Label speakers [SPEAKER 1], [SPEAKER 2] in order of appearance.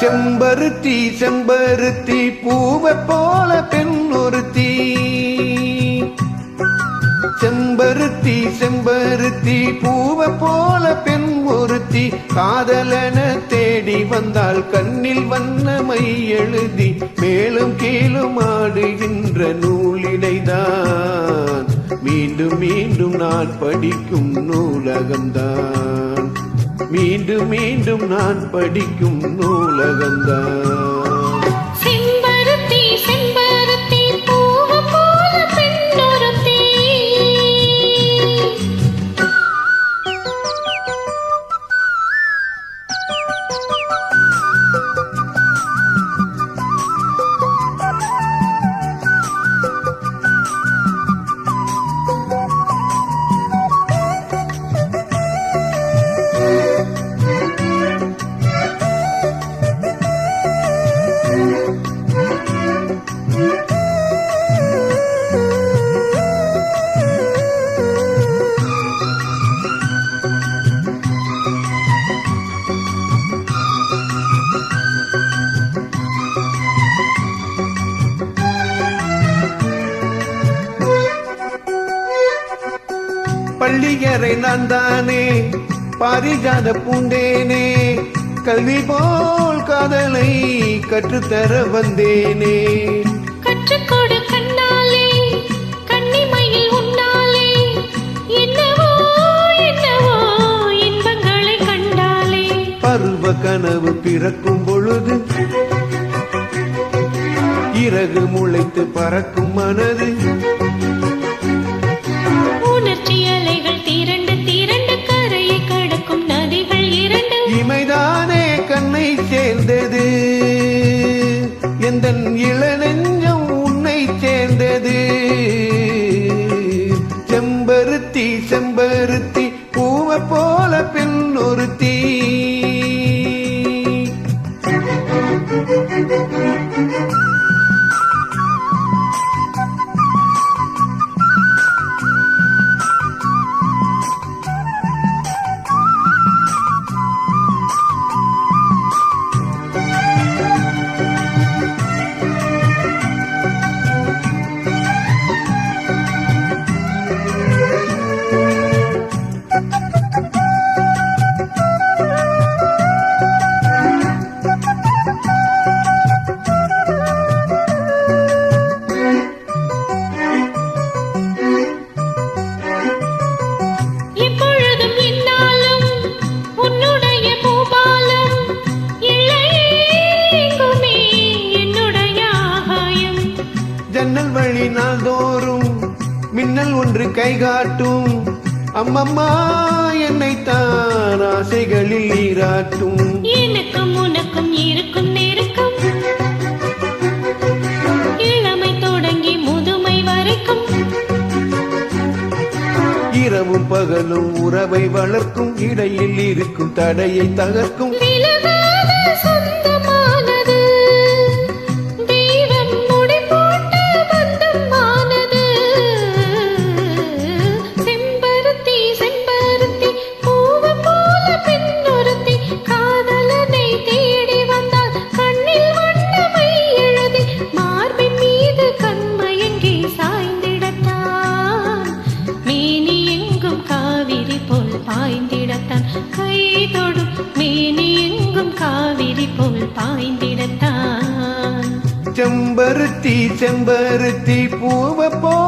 [SPEAKER 1] செம்பருத்தி செம்பருத்தி பூவை போல பெண் ஒருத்தி. செம்பருத்தி செம்பருத்தி பூவை போல பெண் ஒருத்தி. காதலன தேடி வந்தால் கண்ணில் வண்ணமை எழுதி மேலும் கீழும் ஆடுகின்ற நூலினைதான். மீண்டும் மீண்டும் நான் படிக்கும் நூலகம்தான். மீண்டும் மீண்டும் நான் படிக்கும்
[SPEAKER 2] நூலகந்தான்
[SPEAKER 1] பள்ளியறை நான் தானே பாரிஜாத பூண்டேனே கல்வி போல் காதலை கற்றுத்தர வந்தேனே.
[SPEAKER 2] கற்றுக்கொடு கண்ணாலே கன்னிமையில் உன்னாலே என்னவோ என்னவோ இன்பங்களை கண்டாலே.
[SPEAKER 1] பருவ கனவு பிறக்கும் பொழுது இறகு முளைத்து பறக்கும் மனது செம்பருத்தி செம்பருத்தி பூவை போல பெண் ஒருத்தி மின்னல் ஒன்று கை காட்டும். அம்மம்மா என்னைத்தான் ஆசைகளில் நீராட்டும்.
[SPEAKER 2] எனக்கும் உனக்கும் இருக்கும் நெருக்கம். இளமை தொடங்கி முதுமை வரைக்கும்.
[SPEAKER 1] இரவும் பகலும் உறவை வளர்க்கும். இடையில் இருக்கும் தடையை தகர்க்கும்.
[SPEAKER 2] பாய்ந்திடத்தான். கை தொடும் மேனி எங்கும் காவிரி போல் பாய்ந்திடத்தான்.
[SPEAKER 1] செம்பருத்தி செம்பருத்தி பூவ போ